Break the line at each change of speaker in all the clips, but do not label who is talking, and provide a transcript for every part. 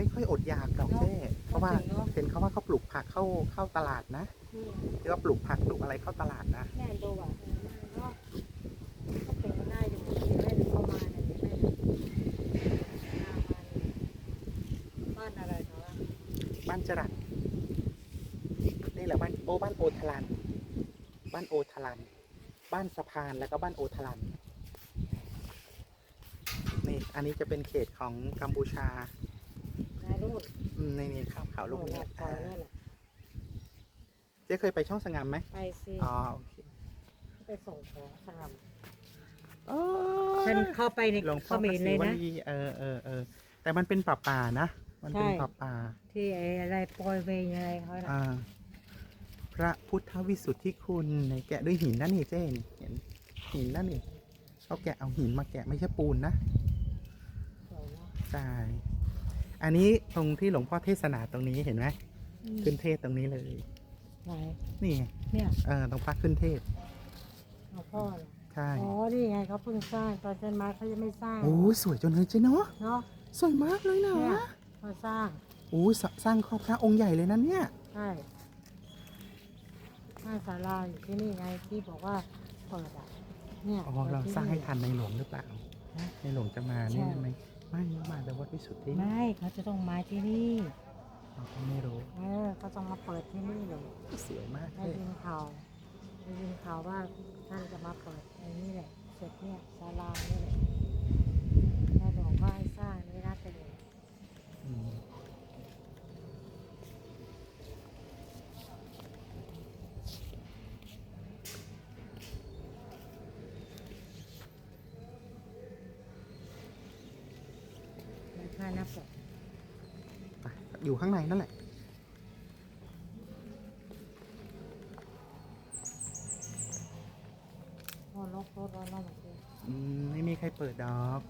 ไม่ค่อยอดอยากหรอกเจ๊เพราะว่า
เนอะ
เห็นเขาว่าเขาปลูกผักเข้าเข้าตลาดนะ
อืม
เรียกว่าปลูกผักปลูกอะไรเข้าตลาดนะ
แม่ดูอะเนาะก็เป็นก็ได้อยู่ที่แม่ดูเข้ามาเนี่ยแม่หน้ามันบ้านอะไรเนาะ
บ้านจรัสนี่แหละบ้านโอ้บ้านโอทลัน บ้านโอทลัน บ้านสะพานแล้วก็บ้านโอทลันนี่อันนี้จะเป็นเขตของกัมพูชา
นายรุ่น
อืมในนี่ข้ามเขาลูกนี้
โน่น
อ่า
น่ะนั่นแหละ
เจ๊เคยไปช่องสงามไหม
ไปสิ
อ๋อโอเค
ไปส่งของสาม
อ๋อ
ฉันเข้าไปใน
หลวง
เข
พ่อ
ม
พระ
ร
ศิ
เลยวนะ
ลีเออเออเออแต่มันเป็นป่าป่าๆนะ มันเป็น
ใช่
ป่าป่า
ที่ไอ้อะไรโปรยเวงอะไรเขา
ๆ
น่ะ
อ่าพระพุทธวิสุทธิคุณในแกะด้วยหินนั่นนี่เจ๊นี่เห็นหินนั่นนี่เขาแกะเอาหินมาแกะไม่ใช่ปูนนะ
สวยเนาะ
ใช่ อันนี้ตรงที่หลวงพ่อเทศนาตรงนี้เห็นไหม
อืม
ขึ้นเทศตรงนี้เลย
ไหน
นี่ไง
เนี่ย
เออตรงพระขึ้นเทศ
เอาพ่อเหรอ
ใช่
อ๋อ นี่ไงเขาเพิ่งสร้างตอนฉันมาเขายังไม่สร้าง
โอ้ยสวยจนเลยเจ๊เนาะ
เนาะ
สวยมากเลยนะ
เนี่ยเขาสร้าง
โอ้ยสสร้างครอบพระองค์ใหญ่เลยนะเนี่ย
ใช่สร้างศาลาอยู่ที่นี่ไงที่บอกว่าเปิดอะเนี่ย
อ๋อเราสร้างให้ทันในหลวงหรือเปล่า
นะ
ในหลวงจะมา
ใช่
นี่ไหม ไม่มาแต่วัดวิสุทธิ
ไม่เขาจะต้องมาที่นี่
เราก็ไม่รู้
เออเขาต้องมาเปิดที่นี่เลย
สวยมาก
ได้
เลย
ยินข่าวได้ยินข่าวว่าท่านจะมาเปิดไอ้นี่แหละเสร็จเนี่ยศาลานี่แหละแม่บอกว่าให้สร้างนี่น่าจะดี
อืม
มันค่าหน้าปก
ไปอยู่ข้างในนั่นแหละ
พอลกรถแล้วเนาะเมื่อกี้
อืมไม่มีใครเปิดดอก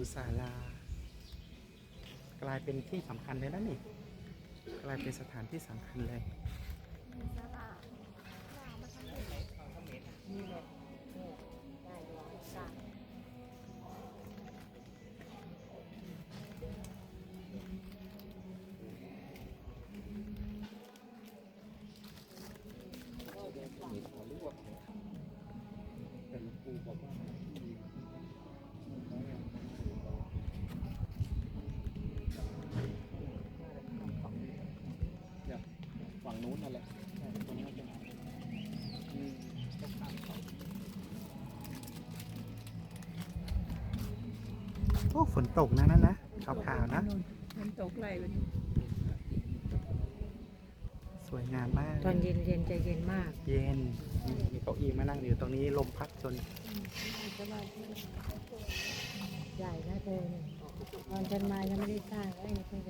ภูศาลา กลายเป็นที่สำคัญเลยนะนี่ กลายเป็นสถานที่สำคัญเลย
นู้น
นั่นแหละตรงนี้จะโอ้ฝนตกนะนั่นนะขาวๆนะ
มันตกไหลไป
สวยงามมาก
ตอนเย็นเย็นๆจะเย็นมาก
เย็นนี่มีเก้าอี้มานั่งอยู่ตรงนี้ลมพัดจน
ใหญ่นะเธอเนี่ยตอนฉันมายังไม่ได้สร้างไอ้นี่เพิ่งจะ